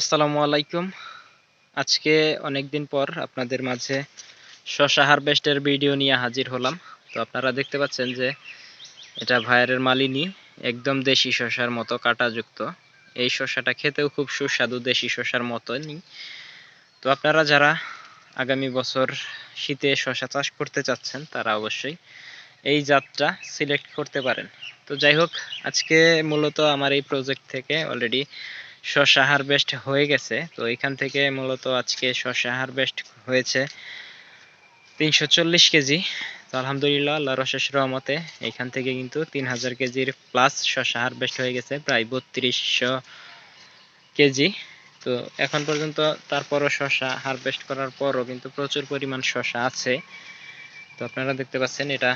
আসসালামু আলাইকুম। আজকে অনেক দিন পর আপনাদের মাঝে শশা হারভেস্টের ভিডিও নিয়ে হাজির হলাম। তো আপনারা দেখতে পাচ্ছেন যে এটা ভাইয়ের মালিনী, একদম দেশি শশার মতো, কাঁটাযুক্ত। এই শশাটা খেতেও খুব সুস্বাদু দেশি শশার মতনই। তো আপনারা যারা আগামী বছর শীতে শশা চাষ করতে চাচ্ছেন, তারা অবশ্যই এই জাতটা সিলেক্ট করতে পারেন। তো যাই হোক, আজকে মূলত আমার এই প্রজেক্ট থেকে অলরেডি শশা হারভেস্ট হয়ে গেছে। তো এখান থেকে মূলত আজকে শশা হারভেস্ট হয়েছে তিনশো চল্লিশ কেজি। তো আলহামদুলিল্লাহ আল্লাহ রশেষ রহমতে এখান থেকে কিন্তু তিন হাজার কেজির প্লাস শশা হারভেস্ট হয়ে গেছে, প্রায় বত্রিশশো কেজি। তো এখন পর্যন্ত তারপরও শশা হারভেস্ট করার পরও কিন্তু প্রচুর পরিমাণ শশা আছে। তো আপনারা দেখতে পাচ্ছেন এটা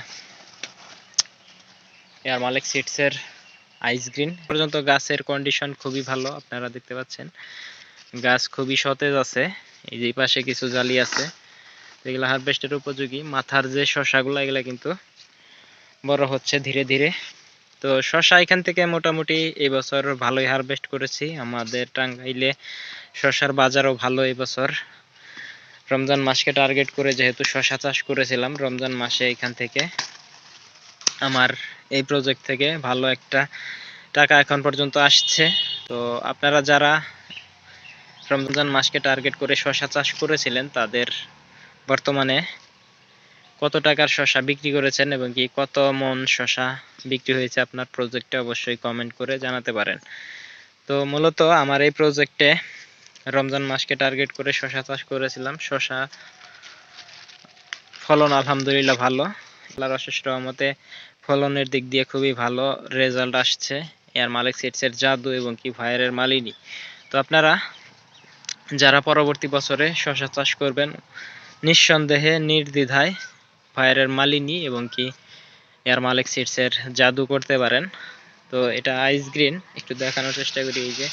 এয়ার মালিক সিটসের আইস গ্রিন পর্যন্ত গাছের কন্ডিশন খুবই ভালো, আপনারা দেখতে পাচ্ছেন। গাছ খুবই সতেজ আছে, এই যে পাশে কিছু জালি আছে। এগুলো হারভেস্টের উপযোগী। মাথার যে শশাগুলো, এগুলো কিন্তু বড় হচ্ছে ধীরে ধীরে। তো শশা এখান থেকে মোটামুটি এবছর ভালোই হারভেস্ট করেছি। আমাদের টাঙ্গাইলে শশার বাজারও ভালো এবছর রমজান মাসকে টার্গেট করে যেহেতু শশা চাষ করেছিলাম, রমজান মাসে এখান থেকে আমার এই প্রজেক্ট থেকে ভালো একটা টাকা এখন পর্যন্ত আসছে। তো আপনারা যারা রমজান মাসকে টার্গেট করে শশা চাষ করেছিলেন, তাদের বর্তমানে কত টাকার শশা বিক্রি করেছেন এবং কি কত মন শশা বিক্রি হয়েছে আপনার প্রজেক্টে অবশ্যই কমেন্ট করে জানাতে পারেন। তো মূলত আমার এই প্রজেক্টে রমজান মাসকে টার্গেট করে শশা চাষ করেছিলাম। শশা ফলন আলহামদুলিল্লাহ ভালো। আল্লাহর অশেষ রহমতে ফলনের দিক দিয়ে খুবই ভালো রেজাল্ট আসছে। এয়ার মালিক সিটসের জাদু এবং কি ভাইয়ের মালিনী। তো আপনারা যারা পরবর্তী বছরে শশা চাষ করবেন, নিঃসন্দেহে, নির্দ্বিধায় ভাইয়ের মালিনী এবং কি এয়ার মালিক সিটসের জাদু করতে পারেন। তো এটা আইস গ্রিন একটু দেখানোর চেষ্টা করি এই যে।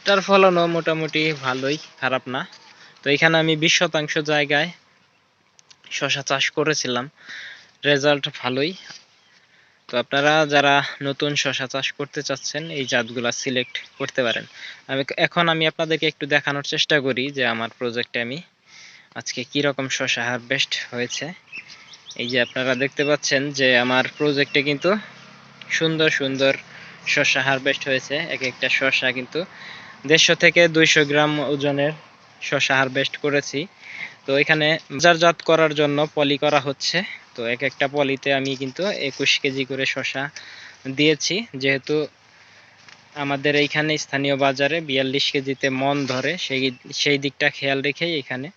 এটার ফলনও মোটামুটি ভালোই, খারাপ না। তো এখানে আমি বিশ শতাংশ জায়গায় শশা চাষ করেছিলাম। রেজাল্ট ভালোই। তো আপনারা যারা নতুন শশা চাষ করতে চাচ্ছেন, এই জাতগুলা সিলেক্ট করতে পারেন। আমি এখন আমি আপনাদেরকে একটু দেখানোর চেষ্টা করি যে আমার প্রজেক্টে আমি আজকে কি রকম শশা হারভেস্ট হয়েছে। এই যে আপনারা দেখতে পাচ্ছেন যে আমার প্রজেক্টে কিন্তু সুন্দর সুন্দর শশা হারভেস্ট হয়েছে। এক একটা শশা কিন্তু দেড়শো থেকে দুইশো গ্রাম ওজনের শশা হারভেস্ট করেছি। তো এখানে বাজারজাত করার জন্য পলি করা হচ্ছে। তো এক একটা পলিতে আমি কিন্তু একুশ কেজি করে শশা দিয়েছি। যেহেতু আমাদের এইখানে স্থানীয় বাজারে বিয়াল্লিশ কেজিতে মন ধরে, সেই সেই দিকটা খেয়াল রেখেই এখানে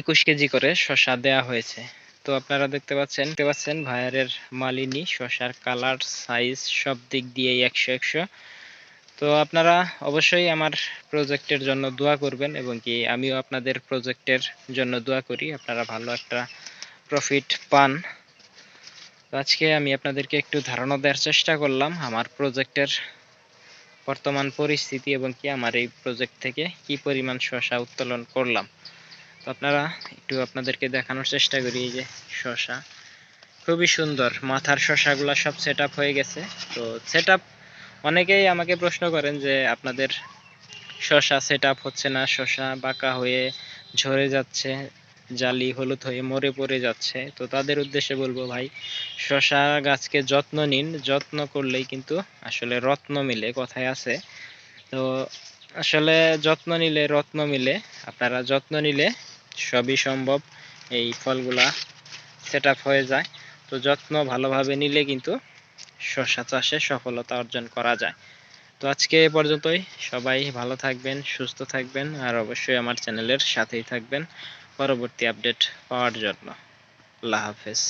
একুশ কেজি করে শশা দেয়া হয়েছে। তো আপনারা দেখতে পাচ্ছেন দেখতে পাচ্ছেন ভাইয়ারের মালিনী শশার কালার, সাইজ সব দিক দিয়ে একশো একশো। তো আপনারা অবশ্যই আমার প্রজেক্টের জন্য দোয়া করবেন এবং কি আমিও আপনাদের প্রজেক্টের জন্য দোয়া করি। আপনারা ভালো একটা প্রফিট পান। আজকে আমি আপনাদেরকে একটু ধারণা দেওয়ার চেষ্টা করলাম আমার প্রজেক্টের বর্তমান পরিস্থিতি এবং কি আমার এই প্রজেক্ট থেকে কি পরিমাণ শশা উত্তোলন করলাম। তো আপনারা একটু আপনাদেরকে দেখানোর চেষ্টা করি এই যে শশা খুবই সুন্দর, মাথার শশাগুলো সব সেট হয়ে গেছে। তো সেট অনেকেই আমাকে প্রশ্ন করেন যে আপনাদের শশা সেট হচ্ছে না, শশা বাঁকা হয়ে ঝরে যাচ্ছে, জালি হলুদ হয়ে মরে পড়ে যাচ্ছে। তো তাদের উদ্দেশ্যে বলব ভাই, শশা গাছকে যত্ন নিন, যত্ন করলেই কিন্তু আসলে রত্ন মিলে, কথায় আছে। তো আসলে যত্ন নিলে রত্ন মিলে, আপনারা যত্ন নিলে সবই সম্ভব এই ফলগুলা সেট হয়ে যায়। তো যত্ন ভালোভাবে নিলে কিন্তু শশা চাষে সফলতা অর্জন করা যায়। তো আজকে এ পর্যন্তই। সবাই ভালো থাকবেন, সুস্থ থাকবেন, আর অবশ্যই আমার চ্যানেলের সাথেই থাকবেন। পরবর্তী আপডেট পাওয়ার জন্য। আল্লাহ হাফেজ।